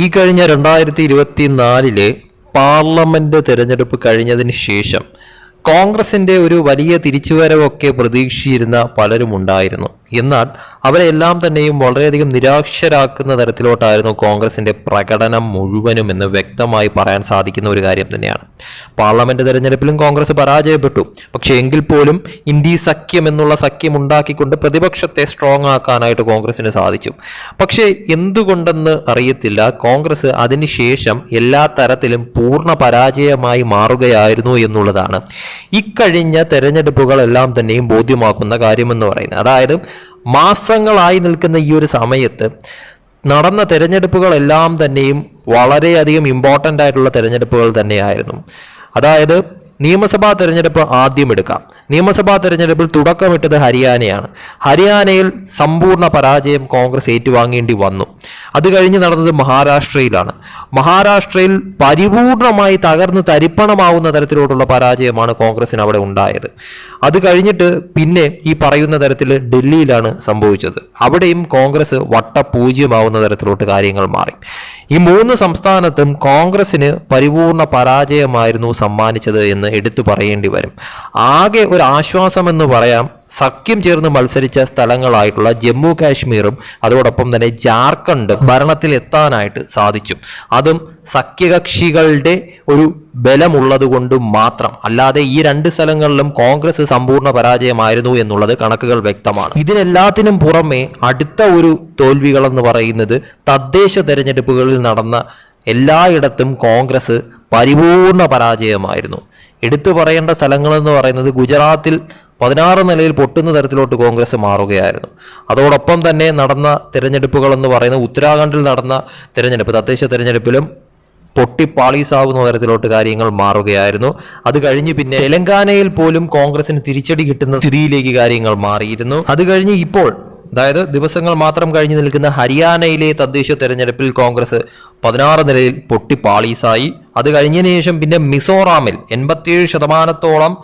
ഈ കഴിഞ്ഞ രണ്ടായിരത്തി ഇരുപത്തി നാലിലെ പാർലമെന്റ് തെരഞ്ഞെടുപ്പ് കഴിഞ്ഞതിന് ശേഷം കോൺഗ്രസിന്റെ ഒരു വലിയ തിരിച്ചുവരവൊക്കെ പ്രതീക്ഷിച്ചിരുന്ന പലരും ഉണ്ടായിരുന്നു എന്നാൽ അവരെല്ലാം തന്നെയും വളരെയധികം നിരാശരാക്കുന്ന തരത്തിലോട്ടായിരുന്നു കോൺഗ്രസിന്റെ പ്രകടനം മുഴുവനും എന്ന് വ്യക്തമായി പറയാൻ സാധിക്കുന്ന ഒരു കാര്യം തന്നെയാണ്. പാർലമെന്റ് തെരഞ്ഞെടുപ്പിലും കോൺഗ്രസ് പരാജയപ്പെട്ടു. പക്ഷേ എങ്കിൽ പോലും ഇന്ത്യ സഖ്യം എന്നുള്ള സഖ്യം ഉണ്ടാക്കിക്കൊണ്ട് പ്രതിപക്ഷത്തെ സ്ട്രോങ് ആക്കാനായിട്ട് കോൺഗ്രസിന് സാധിച്ചു. പക്ഷേ എന്തുകൊണ്ടെന്ന് അറിയത്തില്ല. കോൺഗ്രസ് അതിനുശേഷം എല്ലാ തരത്തിലും പൂർണ പരാജയമായി മാറുകയായിരുന്നു എന്നുള്ളതാണ്. ഇക്കഴിഞ്ഞ തെരഞ്ഞെടുപ്പുകളെല്ലാം തന്നെയും ബോധ്യമാക്കുന്ന കാര്യമെന്ന് പറയുന്നത്. അതായത് മാസങ്ങളായി നിൽക്കുന്ന ഈ ഒരു സമയത്ത് നടന്ന തിരഞ്ഞെടുപ്പുകളെല്ലാം തന്നെയും വളരെയധികം ഇമ്പോർട്ടന്റ് ആയിട്ടുള്ള തിരഞ്ഞെടുപ്പുകൾ തന്നെയായിരുന്നു. അതായത് നിയമസഭാ തിരഞ്ഞെടുപ്പ് ആദ്യം എടുക്കാം. നിയമസഭാ തെരഞ്ഞെടുപ്പിൽ തുടക്കമിട്ടത് ഹരിയാനയാണ്. ഹരിയാനയിൽ സമ്പൂർണ പരാജയം കോൺഗ്രസ് ഏറ്റുവാങ്ങേണ്ടി വന്നു. അത് കഴിഞ്ഞ് നടന്നത് മഹാരാഷ്ട്രയിലാണ്. മഹാരാഷ്ട്രയിൽ പരിപൂർണമായി തകർന്ന് തരിപ്പണമാവുന്ന തരത്തിലോട്ടുള്ള പരാജയമാണ് കോൺഗ്രസിന് അവിടെ ഉണ്ടായത്. അത് കഴിഞ്ഞിട്ട് പിന്നെ ഈ പറയുന്ന തരത്തിൽ ഡൽഹിയിലാണ് സംഭവിച്ചത്. അവിടെയും കോൺഗ്രസ് വട്ടപൂജ്യമാവുന്ന തരത്തിലോട്ട് കാര്യങ്ങൾ മാറി. ഈ മൂന്ന് സംസ്ഥാനത്തും കോൺഗ്രസിന് പരിപൂർണ പരാജയമായിരുന്നു സമ്മാനിച്ചത് എന്ന് എടുത്തു പറയേണ്ടി വരും. ആകെ ഒരു ആശ്വാസം എന്ന് പറയാം സഖ്യം ചേർന്ന് മത്സരിച്ച സ്ഥലങ്ങളായിട്ടുള്ള ജമ്മു കാശ്മീറും അതോടൊപ്പം തന്നെ ജാർഖണ്ഡ് ഭരണത്തിൽ എത്താനായിട്ട് സാധിച്ചു. അതും സഖ്യകക്ഷികളുടെ ഒരു ബലമുള്ളത് കൊണ്ട് മാത്രം. അല്ലാതെ ഈ രണ്ട് സ്ഥലങ്ങളിലും കോൺഗ്രസ് സമ്പൂർണ പരാജയമായിരുന്നു എന്നുള്ളത് കണക്കുകൾ വ്യക്തമാണ്. ഇതിനെല്ലാത്തിനും പുറമെ അടുത്ത ഒരു തോൽവികൾ എന്ന് പറയുന്നത് തദ്ദേശ തെരഞ്ഞെടുപ്പുകളിൽ നടന്ന എല്ലായിടത്തും കോൺഗ്രസ് പരിപൂർണ പരാജയമായിരുന്നു. എടുത്തു പറയേണ്ട സ്ഥലങ്ങളെന്ന് പറയുന്നത് ഗുജറാത്തിൽ പതിനാറ് നിലയിൽ പൊട്ടുന്ന തരത്തിലോട്ട് കോൺഗ്രസ് മാറുകയായിരുന്നു. അതോടൊപ്പം തന്നെ നടന്ന തിരഞ്ഞെടുപ്പുകൾ എന്ന് പറയുന്നത് ഉത്തരാഖണ്ഡിൽ നടന്ന തിരഞ്ഞെടുപ്പ് തദ്ദേശ തിരഞ്ഞെടുപ്പിലും പൊട്ടിപ്പാളീസാവുന്ന തരത്തിലോട്ട് കാര്യങ്ങൾ മാറുകയായിരുന്നു. അത് കഴിഞ്ഞ് പിന്നെ തെലങ്കാനയിൽ പോലും കോൺഗ്രസിന് തിരിച്ചടി കിട്ടുന്ന സ്ഥിതിയിലേക്ക് കാര്യങ്ങൾ മാറിയിരുന്നു. അത് കഴിഞ്ഞ് ഇപ്പോൾ അതായത് ദിവസങ്ങൾ മാത്രം കഴിഞ്ഞു നിൽക്കുന്ന ഹരിയാനയിലെ തദ്ദേശ തെരഞ്ഞെടുപ്പിൽ കോൺഗ്രസ് പതിനാറ് നിലയിൽ പൊട്ടിപ്പാളീസായി. അത് കഴിഞ്ഞതിന് ശേഷം പിന്നെ മിസോറാമിൽ എൺപത്തിയേഴ് ശതമാനത്തോളം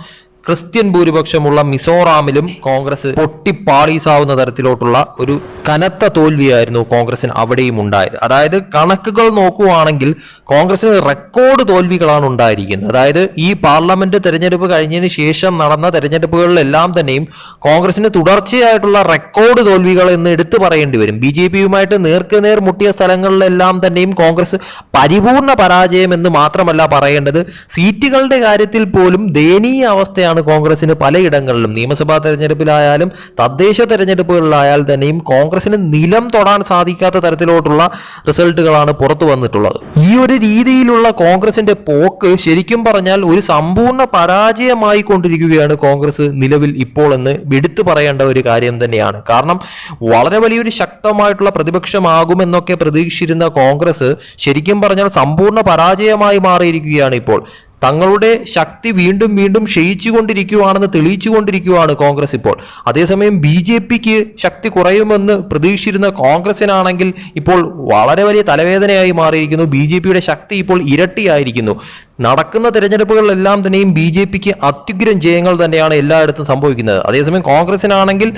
ക്രിസ്ത്യൻ ഭൂരിപക്ഷമുള്ള മിസോറാമിലും കോൺഗ്രസ് പൊട്ടിപ്പാളീസാവുന്ന തരത്തിലോട്ടുള്ള ഒരു കനത്ത തോൽവിയായിരുന്നു കോൺഗ്രസിന് അവിടെയും ഉണ്ടായത്. അതായത് കണക്കുകൾ നോക്കുവാണെങ്കിൽ കോൺഗ്രസിന് റെക്കോർഡ് തോൽവികളാണ് ഉണ്ടായിരിക്കുന്നത്. അതായത് ഈ പാർലമെന്റ് തെരഞ്ഞെടുപ്പ് കഴിഞ്ഞതിന് ശേഷം നടന്ന തെരഞ്ഞെടുപ്പുകളിലെല്ലാം തന്നെയും കോൺഗ്രസിന് തുടർച്ചയായിട്ടുള്ള റെക്കോർഡ് തോൽവികൾ എന്ന് എടുത്തു പറയേണ്ടി വരും. ബി ജെ പിയുമായിട്ട് നേർക്കുനേർ മുട്ടിയ സ്ഥലങ്ങളിലെല്ലാം തന്നെയും കോൺഗ്രസ് പരിപൂർണ പരാജയം എന്ന് മാത്രമല്ല പറയേണ്ടത്. സീറ്റുകളുടെ കാര്യത്തിൽ പോലും ദയനീയ അവസ്ഥയാണ് കോൺഗ്രസിന് പലയിടങ്ങളിലും. നിയമസഭാ തെരഞ്ഞെടുപ്പിലായാലും തദ്ദേശ തെരഞ്ഞെടുപ്പുകളിലായാൽ തന്നെയും കോൺഗ്രസിന് നിലം തൊടാൻ സാധിക്കാത്ത തരത്തിലോട്ടുള്ള റിസൾട്ടുകളാണ് പുറത്തു വന്നിട്ടുള്ളത്. ഈ ഒരു രീതിയിലുള്ള കോൺഗ്രസിന്റെ പോക്ക് ശരിക്കും പറഞ്ഞാൽ ഒരു സമ്പൂർണ പരാജയമായി കൊണ്ടിരിക്കുകയാണ് കോൺഗ്രസ് നിലവിൽ ഇപ്പോൾ എന്ന് എടുത്തു പറയേണ്ട ഒരു കാര്യം തന്നെയാണ്. കാരണം വളരെ വലിയൊരു ശക്തമായിട്ടുള്ള പ്രതിപക്ഷമാകുമെന്നൊക്കെ പ്രതീക്ഷിച്ചിരുന്ന കോൺഗ്രസ് ശരിക്കും പറഞ്ഞാൽ സമ്പൂർണ പരാജയമായി മാറിയിരിക്കുകയാണ് ഇപ്പോൾ. തങ്ങളുടെ ശക്തി വീണ്ടും വീണ്ടും ക്ഷയിച്ചുകൊണ്ടിരിക്കുകയാണെന്ന് തെളിയിച്ചുകൊണ്ടിരിക്കുകയാണ് കോൺഗ്രസ് ഇപ്പോൾ. അതേസമയം ബി ജെ പിക്ക് ശക്തി കുറയുമെന്ന് പ്രതീക്ഷിച്ചിരുന്ന കോൺഗ്രസിനാണെങ്കിൽ ഇപ്പോൾ വളരെ വലിയ തലവേദനയായി മാറിയിരിക്കുന്നു. ബി ജെ പിയുടെ ശക്തി ഇപ്പോൾ ഇരട്ടിയായിരിക്കുന്നു. നടക്കുന്ന തിരഞ്ഞെടുപ്പുകളിലെല്ലാം തന്നെയും ബി ജെ പിക്ക് അത്യുഗ്രം ജയങ്ങൾ തന്നെയാണ് എല്ലായിടത്തും സംഭവിക്കുന്നത്. അതേസമയം കോൺഗ്രസിനാണെങ്കിൽ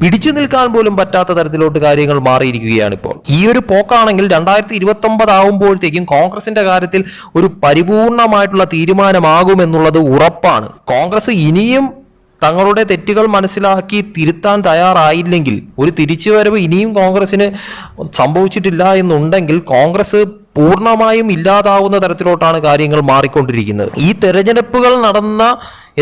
പിടിച്ചു നിൽക്കാൻ പോലും പറ്റാത്ത തരത്തിലോട്ട് കാര്യങ്ങൾ മാറിയിരിക്കുകയാണ് ഇപ്പോൾ ഈ ഒരു പോക്കാണെങ്കിൽ രണ്ടായിരത്തി ഇരുപത്തി ഒമ്പത് ആകുമ്പോഴത്തേക്കും കോൺഗ്രസിന്റെ കാര്യത്തിൽ ഒരു പരിപൂർണമായിട്ടുള്ള തീരുമാനമാകുമെന്നുള്ളത് ഉറപ്പാണ്. കോൺഗ്രസ് ഇനിയും തങ്ങളുടെ തെറ്റുകൾ മനസ്സിലാക്കി തിരുത്താൻ തയ്യാറായില്ലെങ്കിൽ ഒരു തിരിച്ചുവരവ് ഇനിയും കോൺഗ്രസിന് സംഭവിച്ചിട്ടില്ല എന്നുണ്ടെങ്കിൽ കോൺഗ്രസ് പൂർണമായും ഇല്ലാതാവുന്ന തരത്തിലോട്ടാണ് കാര്യങ്ങൾ മാറിക്കൊണ്ടിരിക്കുന്നത്. ഈ തെരഞ്ഞെടുപ്പുകൾ നടന്ന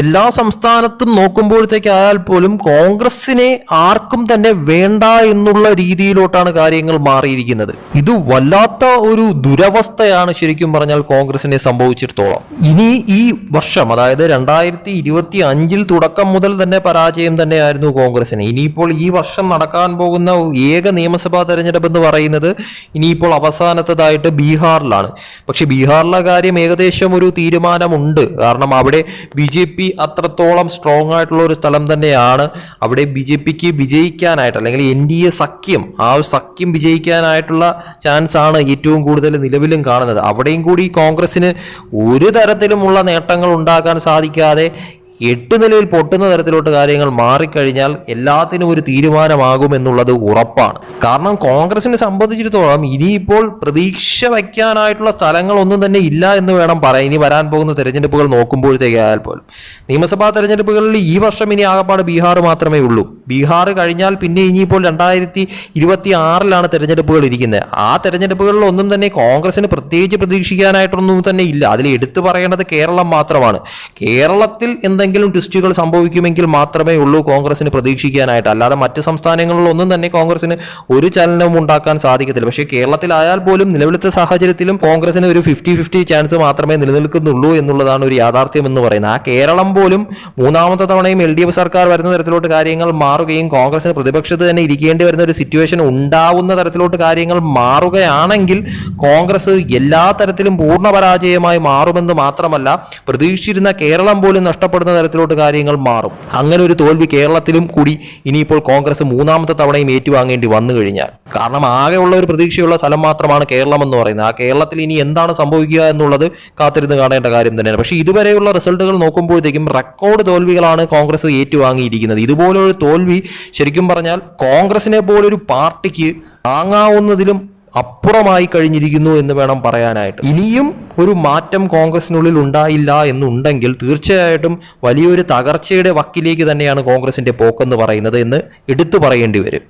എല്ലാ സംസ്ഥാനത്തും നോക്കുമ്പോഴത്തേക്കായാൽ പോലും കോൺഗ്രസിനെ ആർക്കും തന്നെ വേണ്ട എന്നുള്ള രീതിയിലോട്ടാണ് കാര്യങ്ങൾ മാറിയിരിക്കുന്നത്. ഇത് വല്ലാത്ത ഒരു ദുരവസ്ഥയാണ് ശരിക്കും പറഞ്ഞാൽ കോൺഗ്രസിനെ സംഭവിച്ചിടത്തോളം. ഇനി ഈ വർഷം അതായത് രണ്ടായിരത്തി ഇരുപത്തി അഞ്ചിൽ തുടക്കം മുതൽ തന്നെ പരാജയം തന്നെയായിരുന്നു കോൺഗ്രസിന് ഇനിയിപ്പോൾ ഈ വർഷം നടക്കാൻ പോകുന്ന ഏക നിയമസഭാ തെരഞ്ഞെടുപ്പ് എന്ന് പറയുന്നത് ഇനിയിപ്പോൾ അവസാനത്തതായിട്ട് ബീഹാറിലാണ്. പക്ഷെ ബീഹാറിലെ കാര്യം ഏകദേശം ഒരു തീരുമാനമുണ്ട്. കാരണം അവിടെ ബി ജെ പി അത്രത്തോളം സ്ട്രോങ് ആയിട്ടുള്ള ഒരു സ്ഥലം തന്നെയാണ് അവിടെ ബി ജെ പിക്ക് വിജയിക്കാനായിട്ട് അല്ലെങ്കിൽ എൻ ഡി എ സഖ്യം ആ ഒരു സഖ്യം വിജയിക്കാനായിട്ടുള്ള ചാൻസ് ആണ് ഏറ്റവും കൂടുതൽ നിലവിലും കാണുന്നത്. അവിടെയും കൂടി കോൺഗ്രസിന് ഒരു തരത്തിലുമുള്ള നേട്ടങ്ങൾ ഉണ്ടാക്കാൻ സാധിക്കാതെ എട്ട് നിലയിൽ പൊട്ടുന്ന തരത്തിലോട്ട് കാര്യങ്ങൾ മാറിക്കഴിഞ്ഞാൽ എല്ലാത്തിനും ഒരു തീരുമാനമാകുമെന്നുള്ളത് ഉറപ്പാണ്. കാരണം കോൺഗ്രസിനെ സംബന്ധിച്ചിടത്തോളം ഇനിയിപ്പോൾ പ്രതീക്ഷ വയ്ക്കാനായിട്ടുള്ള സ്ഥലങ്ങളൊന്നും തന്നെ ഇല്ല എന്ന് വേണം പറയാൻ. ഇനി വരാൻ പോകുന്ന തെരഞ്ഞെടുപ്പുകൾ നോക്കുമ്പോഴത്തേക്കായാൽ പോലും. നിയമസഭാ തെരഞ്ഞെടുപ്പുകളിൽ ഈ വർഷം ഇനി ആകപ്പാട് ബീഹാർ മാത്രമേ ഉള്ളൂ. ബീഹാർ കഴിഞ്ഞാൽ പിന്നെ ഇനിയിപ്പോൾ രണ്ടായിരത്തി ഇരുപത്തി ആറിലാണ് തെരഞ്ഞെടുപ്പുകൾ ഇരിക്കുന്നത്. ആ തെരഞ്ഞെടുപ്പുകളിൽ ഒന്നും തന്നെ കോൺഗ്രസിന് പ്രത്യേകിച്ച് പ്രതീക്ഷിക്കാനായിട്ടൊന്നും തന്നെ ഇല്ല. അതിൽ എടുത്തു പറയേണ്ടത് കേരളം മാത്രമാണ്. കേരളത്തിൽ എന്തെങ്കിലും ട്വിസ്റ്റുകൾ സംഭവിക്കുമെങ്കിൽ മാത്രമേ ഉള്ളൂ കോൺഗ്രസിന് പ്രതീക്ഷിക്കാനായിട്ട്. അല്ലാതെ മറ്റ് സംസ്ഥാനങ്ങളിലൊന്നും തന്നെ കോൺഗ്രസിന് ഒരു ചലനവും ഉണ്ടാക്കാൻ സാധിക്കത്തില്ല. പക്ഷേ കേരളത്തിലായാൽ പോലും നിലവിലത്തെ സാഹചര്യത്തിലും കോൺഗ്രസിന് ഒരു ഫിഫ്റ്റി ഫിഫ്റ്റി ചാൻസ് മാത്രമേ നിലനിൽക്കുന്നുള്ളൂ എന്നുള്ളതാണ് ഒരു യാഥാർത്ഥ്യം എന്ന് പറയുന്നത്. ആ കേരളം പോലും മൂന്നാമത്തെ തവണയും എൽ സർക്കാർ വരുന്ന തരത്തിലോട്ട് കാര്യങ്ങൾ മാറുകയും കോൺഗ്രസിന് പ്രതിപക്ഷത്ത് തന്നെ ഇരിക്കേണ്ടി വരുന്ന ഒരു സിറ്റുവേഷൻ ഉണ്ടാവുന്ന തരത്തിലോട്ട് കാര്യങ്ങൾ മാറുകയാണെങ്കിൽ കോൺഗ്രസ് എല്ലാ തരത്തിലും പൂർണ പരാജയമായി മാറുമെന്ന് മാത്രമല്ല പ്രതീക്ഷിച്ചിരുന്ന കേരളം പോലും നഷ്ടപ്പെടുന്ന തരത്തിലോട്ട് കാര്യങ്ങൾ മാറും. അങ്ങനെ ഒരു തോൽവി കേരളത്തിലും കൂടി ഇനിയിപ്പോൾ കോൺഗ്രസ് മൂന്നാമത്തെ തവണയും ഏറ്റുവാങ്ങേണ്ടി വന്നു കഴിഞ്ഞാൽ. കാരണം ആകെയുള്ള ഒരു പ്രതീക്ഷയുള്ള സ്ഥലം മാത്രമാണ് കേരളം എന്ന് പറയുന്നത്. ആ കേരളത്തിൽ ഇനി എന്താണ് സംഭവിക്കുക എന്നുള്ളത് കാത്തിരുന്ന് കാണേണ്ട കാര്യം തന്നെയാണ്. പക്ഷേ ഇതുവരെയുള്ള റിസൾട്ടുകൾ നോക്കുമ്പോഴത്തേക്കും റെക്കോർഡ് തോൽവികളാണ് കോൺഗ്രസ് ഏറ്റുവാങ്ങിയിരിക്കുന്നത്. ഇതുപോലൊരു തോൽവി ശരിക്കും പറഞ്ഞാൽ കോൺഗ്രസിനെ പോലൊരു പാർട്ടിക്ക് താങ്ങാവുന്നതിലും അപ്പുറമായി കഴിഞ്ഞിരിക്കുന്നു എന്ന് വേണം പറയാനായിട്ട്. ഇനിയും ഒരു മാറ്റം കോൺഗ്രസിനുള്ളിൽ ഉണ്ടായില്ല എന്നുണ്ടെങ്കിൽ തീർച്ചയായിട്ടും വലിയൊരു തകർച്ചയുടെ വക്കിലേക്ക് തന്നെയാണ് കോൺഗ്രസിന്റെ പോക്കെന്ന് പറയുന്നത് എന്ന് എടുത്തു പറയേണ്ടി വരും.